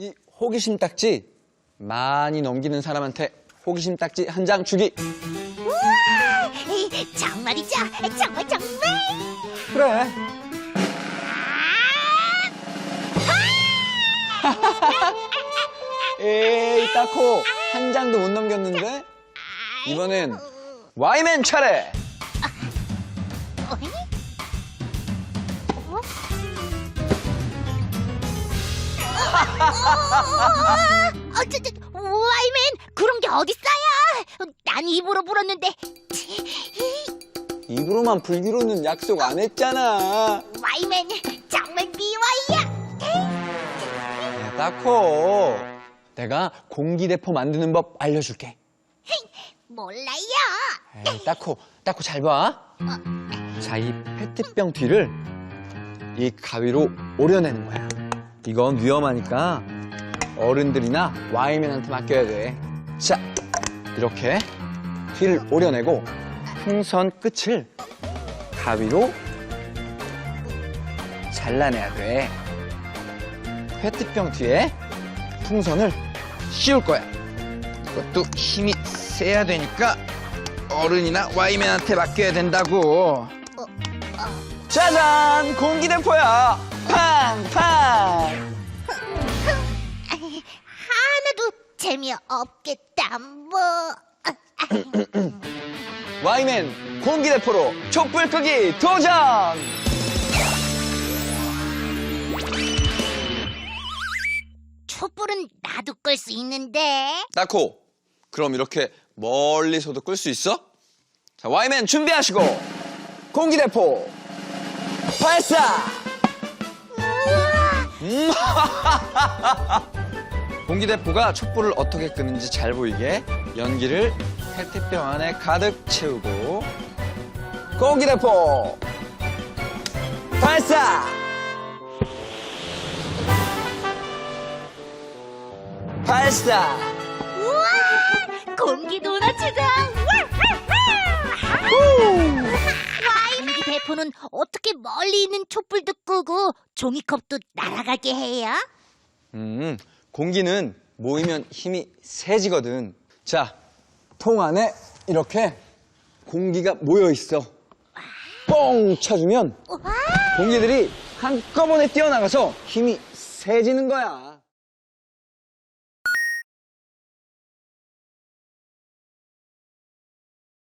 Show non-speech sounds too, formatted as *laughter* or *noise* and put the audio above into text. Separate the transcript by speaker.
Speaker 1: 이 호기심 딱지 많이 넘기는 사람한테 호기심 딱지 한 장 주기.
Speaker 2: 우와! 정말이죠? 정말 정말!
Speaker 1: 그래. *laughs* 에이, 따코 한 장도 못 넘겼는데 이번엔 와이맨 차례.
Speaker 2: 어, 저, 저, 와이맨 그런 게 어딨어요? 난 입으로 불었는데 치,
Speaker 1: 입으로만 불기로는 약속 안 했잖아.
Speaker 2: 와이맨 정말 미워요.
Speaker 1: 야, 따코. 내가 공기대포 만드는 법 알려줄게.
Speaker 2: 몰라요.
Speaker 1: 에이, 따코, 따코 잘 봐. 자, 이 페트병 뒤를 이 가위로 오려내는 거야. 이건 위험하니까 어른들이나 와이맨한테 맡겨야 돼. 자, 이렇게 뒤를 오려내고 풍선 끝을 가위로 잘라내야 돼. 페트병 뒤에 풍선을 씌울 거야. 이것도 힘이 세야 되니까 어른이나 와이맨한테 맡겨야 된다고. 짜잔! 공기대포야! 팡 팡!
Speaker 2: 없겠다 뭐. *laughs*
Speaker 1: 와이맨 공기대포로 촛불 끄기 도전!
Speaker 2: 촛불은 나도 끌 수 있는데.
Speaker 1: 나코, 그럼 이렇게 멀리서도 끌 수 있어? 자, 와이맨 준비하시고 공기대포 발사! 음. *laughs* 공기대포가 촛불을 어떻게 끄는지 잘 보이게 연기를 페트병 안에 가득 채우고 공기대포 발사! 발사!
Speaker 2: 우와! 공기 도넛이다. 와인기 대포는 어떻게 멀리 있는 촛불도 끄고 종이컵도 날아가게 해요?
Speaker 1: 음, 공기는 모이면 힘이 세지거든. 자, 통 안에 이렇게 공기가 모여 있어. 뻥 쳐주면! 공기들이 한꺼번에 뛰어나가서 힘이 세지는 거야.